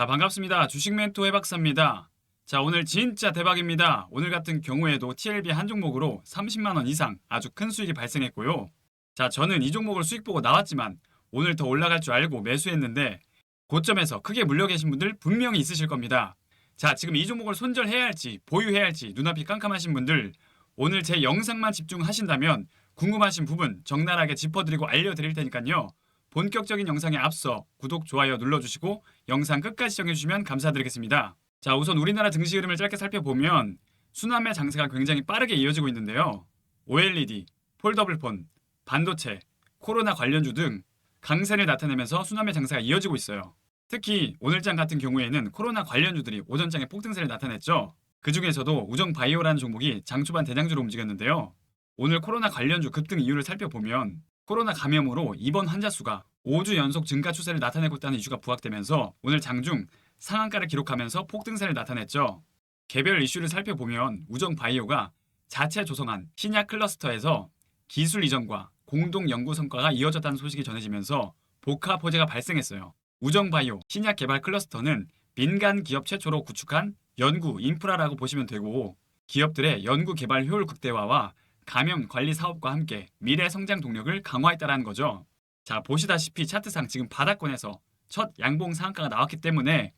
자, 반갑습니다. 주식 멘토 해박사입니다. 자, 오늘 진짜 대박입니다. 오늘 같은 경우에도 TLB 한 종목으로 30만 원 이상 아주 큰 수익이 발생했고요. 자, 저는 이 종목을 수익 보고 나왔지만 오늘 더 올라갈 줄 알고 매수했는데 고점에서 크게 물려 계신 분들 분명히 있으실 겁니다. 자, 지금 이 종목을 손절해야 할지 보유해야 할지 눈앞이 깜깜하신 분들 오늘 제 영상만 집중하신다면 궁금하신 부분 적나라하게 짚어드리고 알려드릴 테니까요. 본격적인 영상에 앞서 구독, 좋아요 눌러주시고 영상 끝까지 시청해주시면 감사드리겠습니다. 자, 우선 우리나라 증시 흐름을 짧게 살펴보면 수남의 장세가 굉장히 빠르게 이어지고 있는데요. OLED, 폴더블폰, 반도체, 코로나 관련주 등 강세를 나타내면서 수남의 장세가 이어지고 있어요. 특히 오늘장 같은 경우에는 코로나 관련주들이 오전장에 폭등세를 나타냈죠. 그 중에서도 우정바이오라는 종목이 장 초반 대장주로 움직였는데요. 오늘 코로나 관련주 급등 이유를 살펴보면 코로나 감염으로 입원 환자 수가 5주 연속 증가 추세를 나타내고 있다는 이슈가 부각되면서 오늘 장중 상한가를 기록하면서 폭등세를 나타냈죠. 개별 이슈를 살펴보면 우정바이오가 자체 조성한 신약 클러스터에서 기술 이전과 공동 연구 성과가 이어졌다는 소식이 전해지면서 복합 호재가 발생했어요. 우정바이오 신약 개발 클러스터는 민간 기업 최초로 구축한 연구 인프라라고 보시면 되고 기업들의 연구 개발 효율 극대화와 감염 관리 사업과 함께 미래 성장 동력을 강화했다라는 거죠. 자, 보시다시피 차트상 지금 바닥권에서 첫 양봉 상한가가 나왔기 때문에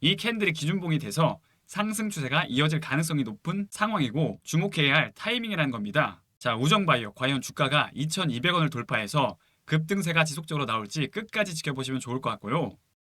이 캔들이 기준봉이 돼서 상승 추세가 이어질 가능성이 높은 상황이고 주목해야 할 타이밍이라는 겁니다. 자, 우정바이오 과연 주가가 2,200원을 돌파해서 급등세가 지속적으로 나올지 끝까지 지켜보시면 좋을 것 같고요.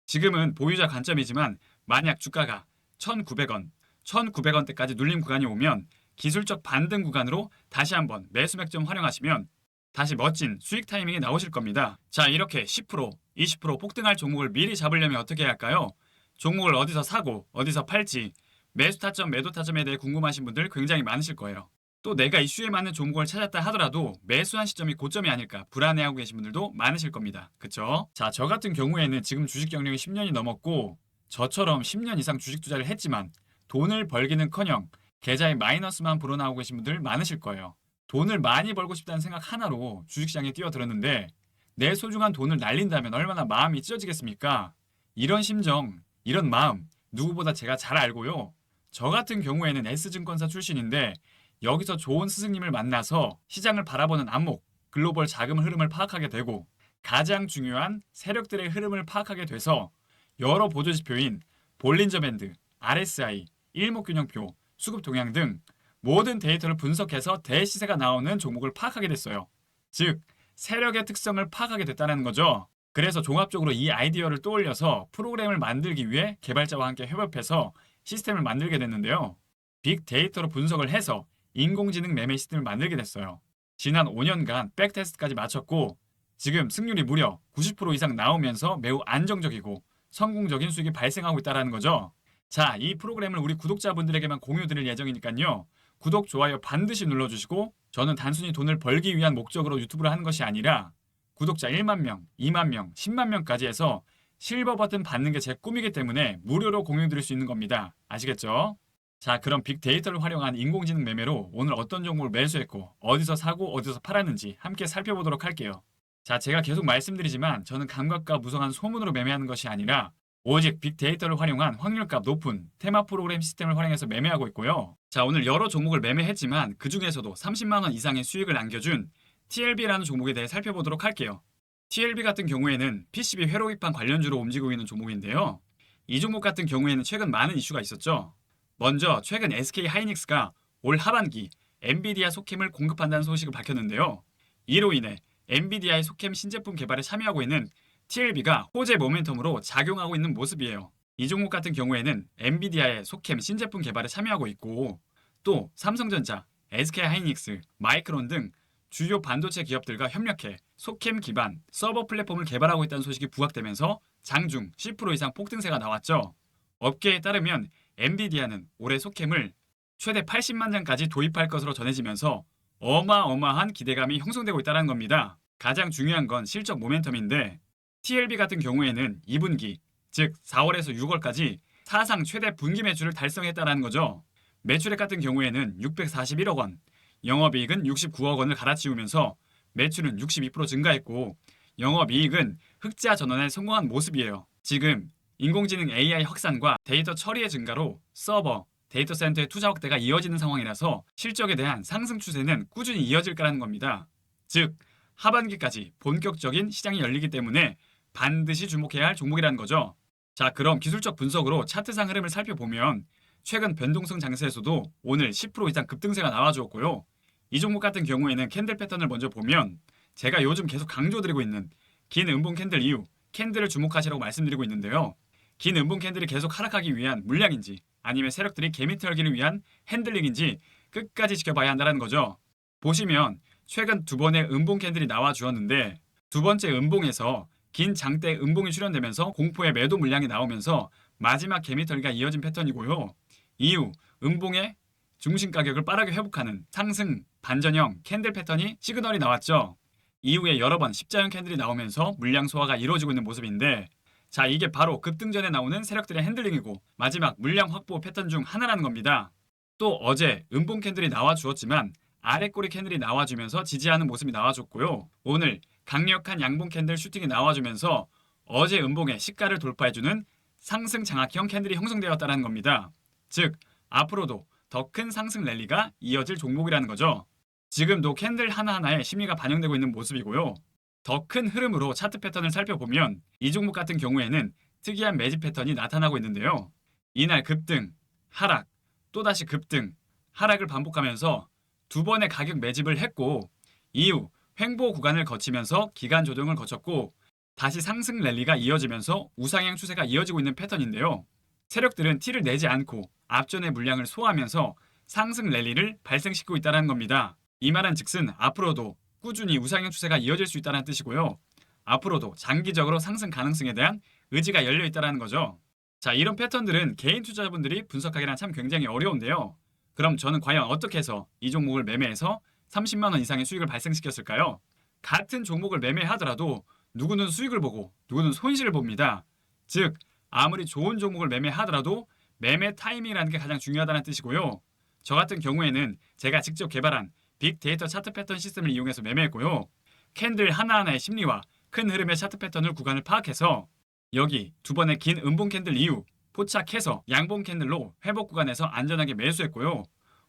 지금은 보유자 관점이지만 만약 주가가 1,900원, 1,900원대까지 눌림 구간이 오면 기술적 반등 구간으로 다시 한번 매수 맥점 활용하시면 다시 멋진 수익 타이밍이 나오실 겁니다. 자, 이렇게 10%, 20% 폭등할 종목을 미리 잡으려면 어떻게 해야 할까요? 종목을 어디서 사고 어디서 팔지 매수 타점, 매도 타점에 대해 궁금하신 분들 굉장히 많으실 거예요. 또 내가 이슈에 맞는 종목을 찾았다 하더라도 매수한 시점이 고점이 아닐까 불안해하고 계신 분들도 많으실 겁니다. 그쵸? 자, 저 같은 경우에는 지금 주식 경력이 10년이 넘었고 저처럼 10년 이상 주식 투자를 했지만 돈을 벌기는커녕 계좌에 마이너스만 불어나오고 계신 분들 많으실 거예요. 돈을 많이 벌고 싶다는 생각 하나로 주식시장에 뛰어들었는데 내 소중한 돈을 날린다면 얼마나 마음이 찢어지겠습니까? 이런 심정, 이런 마음 누구보다 제가 잘 알고요. 저 같은 경우에는 S증권사 출신인데 여기서 좋은 스승님을 만나서 시장을 바라보는 안목, 글로벌 자금 흐름을 파악하게 되고 가장 중요한 세력들의 흐름을 파악하게 돼서 여러 보조지표인 볼린저 밴드, RSI, 일목균형표, 수급 동향 등 모든 데이터를 분석해서 대시세가 나오는 종목을 파악하게 됐어요. 즉, 세력의 특성을 파악하게 됐다는 거죠. 그래서 종합적으로 이 아이디어를 떠올려서 프로그램을 만들기 위해 개발자와 함께 협업해서 시스템을 만들게 됐는데요. 빅데이터로 분석을 해서 인공지능 매매 시스템을 만들게 됐어요. 지난 5년간 백테스트까지 마쳤고 지금 승률이 무려 90% 이상 나오면서 매우 안정적이고 성공적인 수익이 발생하고 있다는 거죠. 자, 이 프로그램을 우리 구독자분들에게만 공유 드릴 예정이니까요. 구독, 좋아요 반드시 눌러주시고 저는 단순히 돈을 벌기 위한 목적으로 유튜브를 하는 것이 아니라 구독자 1만 명, 2만 명, 10만 명까지 해서 실버 버튼 받는 게 제 꿈이기 때문에 무료로 공유 드릴 수 있는 겁니다. 아시겠죠? 자, 그럼 빅데이터를 활용한 인공지능 매매로 오늘 어떤 종목을 매수했고 어디서 사고 어디서 팔았는지 함께 살펴보도록 할게요. 자, 제가 계속 말씀드리지만 저는 감각과 무성한 소문으로 매매하는 것이 아니라 오직 빅데이터를 활용한 확률값 높은 테마 프로그램 시스템을 활용해서 매매하고 있고요. 자, 오늘 여러 종목을 매매했지만 그 중에서도 30만 원 이상의 수익을 안겨준 TLB라는 종목에 대해 살펴보도록 할게요. TLB 같은 경우에는 PCB 회로 기판 관련주로 움직이고 있는 종목인데요. 이 종목 같은 경우에는 최근 많은 이슈가 있었죠. 먼저 최근 SK 하이닉스가 올 하반기 엔비디아 속캠을 공급한다는 소식을 밝혔는데요. 이로 인해 엔비디아의 속캠 신제품 개발에 참여하고 있는 TLB가 호재 모멘텀으로 작용하고 있는 모습이에요. 이 종목 같은 경우에는 엔비디아의 속캠 신제품 개발에 참여하고 있고 또 삼성전자, SK하이닉스, 마이크론 등 주요 반도체 기업들과 협력해 속캠 기반 서버 플랫폼을 개발하고 있다는 소식이 부각되면서 장중 10% 이상 폭등세가 나왔죠. 업계에 따르면 엔비디아는 올해 속캠을 최대 80만 장까지 도입할 것으로 전해지면서 어마어마한 기대감이 형성되고 있다는 겁니다. 가장 중요한 건 실적 모멘텀인데 TLB 같은 경우에는 2분기, 즉 4월에서 6월까지 사상 최대 분기 매출을 달성했다는 거죠. 매출액 같은 경우에는 641억 원, 영업이익은 69억 원을 갈아치우면서 매출은 62% 증가했고 영업이익은 흑자 전환에 성공한 모습이에요. 지금 인공지능 AI 확산과 데이터 처리의 증가로 서버, 데이터 센터의 투자 확대가 이어지는 상황이라서 실적에 대한 상승 추세는 꾸준히 이어질 거라는 겁니다. 즉, 하반기까지 본격적인 시장이 열리기 때문에 반드시 주목해야 할 종목이라는 거죠. 자, 그럼 기술적 분석으로 차트상 흐름을 살펴보면 최근 변동성 장세에서도 오늘 10% 이상 급등세가 나와주었고요. 이 종목 같은 경우에는 캔들 패턴을 먼저 보면 제가 요즘 계속 강조드리고 있는 긴 음봉 캔들 이후 캔들을 주목하시라고 말씀드리고 있는데요. 긴 음봉 캔들이 계속 하락하기 위한 물량인지 아니면 세력들이 개미 털기를 위한 핸들링인지 끝까지 지켜봐야 한다는 거죠. 보시면 최근 두 번의 음봉 캔들이 나와 주었는데 두 번째 음봉에서 긴 장대 음봉이 출현되면서 공포의 매도 물량이 나오면서 마지막 개미 털기가 이어진 패턴이고요. 이후 음봉의 중심 가격을 빠르게 회복하는 상승 반전형 캔들 패턴이 시그널이 나왔죠. 이후에 여러 번 십자형 캔들이 나오면서 물량 소화가 이루어지고 있는 모습인데 자 이게 바로 급등 전에 나오는 세력들의 핸들링이고 마지막 물량 확보 패턴 중 하나라는 겁니다. 또 어제 음봉 캔들이 나와 주었지만 아래 꼬리 캔들이 나와주면서 지지하는 모습이 나와줬고요. 오늘 강력한 양봉 캔들 슈팅이 나와주면서 어제 음봉의 시가를 돌파해주는 상승 장악형 캔들이 형성되었다는 겁니다. 즉 앞으로도 더 큰 상승 랠리가 이어질 종목이라는 거죠. 지금도 캔들 하나하나에 심리가 반영되고 있는 모습이고요. 더 큰 흐름으로 차트 패턴을 살펴보면 이 종목 같은 경우에는 특이한 매집 패턴이 나타나고 있는데요. 이날 급등, 하락, 또다시 급등, 하락을 반복하면서 두 번의 가격 매집을 했고 이후 횡보 구간을 거치면서 기간 조정을 거쳤고 다시 상승 랠리가 이어지면서 우상향 추세가 이어지고 있는 패턴인데요. 세력들은 티를 내지 않고 앞전의 물량을 소화하면서 상승 랠리를 발생시키고 있다는 겁니다. 이 말은 즉슨 앞으로도 꾸준히 우상향 추세가 이어질 수 있다는 뜻이고요. 앞으로도 장기적으로 상승 가능성에 대한 의지가 열려 있다는 거죠. 자, 이런 패턴들은 개인 투자자분들이 분석하기란 참 굉장히 어려운데요. 그럼 저는 과연 어떻게 해서 이 종목을 매매해서 30만 원 이상의 수익을 발생시켰을까요? 같은 종목을 매매하더라도 누구는 수익을 보고 누구는 손실을 봅니다. 즉 아무리 좋은 종목을 매매하더라도 매매 타이밍이라는 게 가장 중요하다는 뜻이고요. 저 같은 경우에는 제가 직접 개발한 빅데이터 차트 패턴 시스템을 이용해서 매매했고요. 캔들 하나하나의 심리와 큰 흐름의 차트 패턴을 구간을 파악해서 여기 두 번의 긴 음봉 캔들 이후 포착해서 양봉 캔들로 회복 구간에서 안전하게 매수했고요.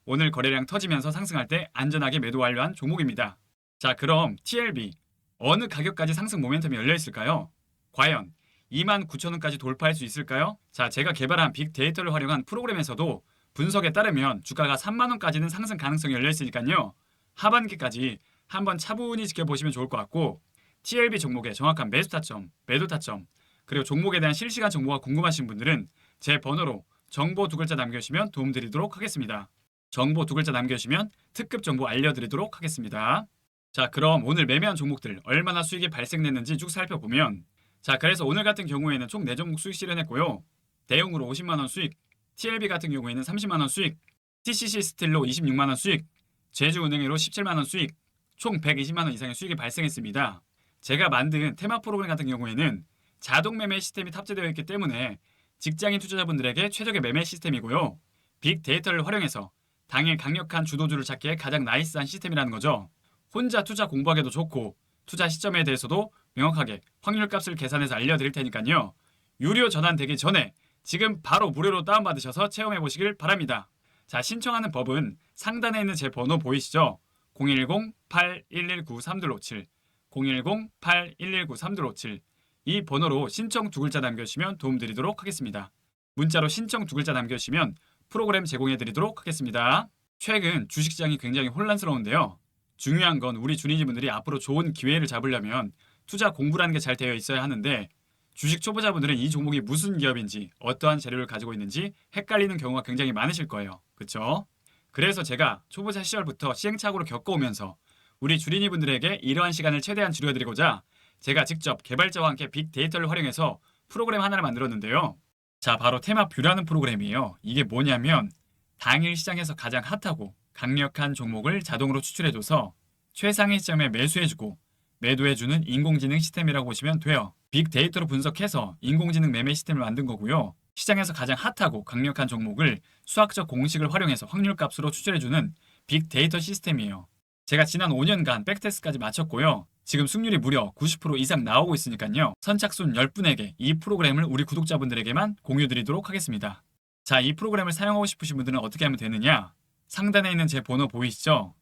오늘 거래량 터지면서 상승할 때 안전하게 매도 완료한 종목입니다. 자, 그럼 TLB 어느 가격까지 상승 모멘텀이 열려 있을까요? 과연 29,000원까지 돌파할 수 있을까요? 자, 제가 개발한 빅데이터를 활용한 프로그램에서도 분석에 따르면 주가가 3만 원까지는 상승 가능성이 열려 있으니까요. 하반기까지 한번 차분히 지켜보시면 좋을 것 같고 TLB 종목의 정확한 매수 타점, 매도 타점, 그리고 종목에 대한 실시간 정보가 궁금하신 분들은 제 번호로 정보 두 글자 남겨주시면 도움드리도록 하겠습니다. 정보 두 글자 남겨주시면 특급 정보 알려드리도록 하겠습니다. 자, 그럼 오늘 매매한 종목들 얼마나 수익이 발생됐는지 쭉 살펴보면 자, 그래서 오늘 같은 경우에는 총 4종목 수익 실현했고요. 대용으로 50만 원 수익, TLB 같은 경우에는 30만 원 수익, TCC 스틸로 26만 원 수익, 제주은행으로 17만 원 수익, 총 120만 원 이상의 수익이 발생했습니다. 제가 만든 테마 프로그램 같은 경우에는 자동 매매 시스템이 탑재되어 있기 때문에 직장인 투자자분들에게 최적의 매매 시스템이고요. 빅데이터를 활용해서 당일 강력한 주도주를 찾기에 가장 나이스한 시스템이라는 거죠. 혼자 투자 공부하기도 좋고 투자 시점에 대해서도 명확하게 확률값을 계산해서 알려드릴 테니까요. 유료 전환되기 전에 지금 바로 무료로 다운받으셔서 체험해 보시길 바랍니다. 자, 신청하는 법은 상단에 있는 제 번호 보이시죠? 010-8119-3257 010-8119-3257 이 번호로 신청 두 글자 남겨주시면 도움드리도록 하겠습니다. 문자로 신청 두 글자 남겨주시면 프로그램 제공해 드리도록 하겠습니다. 최근 주식시장이 굉장히 혼란스러운데요. 중요한 건 우리 주니지분들이 앞으로 좋은 기회를 잡으려면 투자 공부라는 게 잘 되어 있어야 하는데 주식 초보자분들은 이 종목이 무슨 기업인지 어떠한 재료를 가지고 있는지 헷갈리는 경우가 굉장히 많으실 거예요. 그렇죠? 그래서 제가 초보자 시절부터 시행착오를 겪어오면서 우리 주린이분들에게 이러한 시간을 최대한 줄여드리고자 제가 직접 개발자와 함께 빅데이터를 활용해서 프로그램 하나를 만들었는데요. 자, 바로 테마 뷰라는 프로그램이에요. 이게 뭐냐면 당일 시장에서 가장 핫하고 강력한 종목을 자동으로 추출해줘서 최상의 시점에 매수해주고 매도해주는 인공지능 시스템이라고 보시면 돼요. 빅데이터로 분석해서 인공지능 매매 시스템을 만든 거고요. 시장에서 가장 핫하고 강력한 종목을 수학적 공식을 활용해서 확률값으로 추출해주는 빅데이터 시스템이에요. 제가 지난 5년간 백테스트까지 마쳤고요. 지금 승률이 무려 90% 이상 나오고 있으니까요. 선착순 10분에게 이 프로그램을 우리 구독자분들에게만 공유 드리도록 하겠습니다. 자, 이 프로그램을 사용하고 싶으신 분들은 어떻게 하면 되느냐? 상단에 있는 제 번호 보이시죠?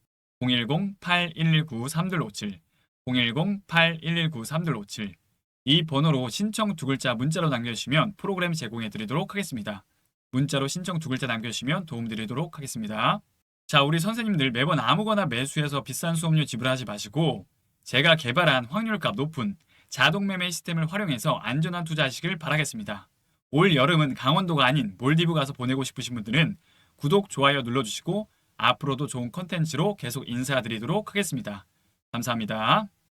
010-8119-3257 010-8119-3257 이 번호로 신청 두 글자 문자로 남겨주시면 프로그램 제공해 드리도록 하겠습니다. 문자로 신청 두 글자 남겨주시면 도움 드리도록 하겠습니다. 자, 우리 선생님들 매번 아무거나 매수해서 비싼 수업료 지불하지 마시고 제가 개발한 확률값 높은 자동 매매 시스템을 활용해서 안전한 투자하시길 바라겠습니다. 올 여름은 강원도가 아닌 몰디브 가서 보내고 싶으신 분들은 구독, 좋아요 눌러주시고 앞으로도 좋은 컨텐츠로 계속 인사드리도록 하겠습니다. 감사합니다.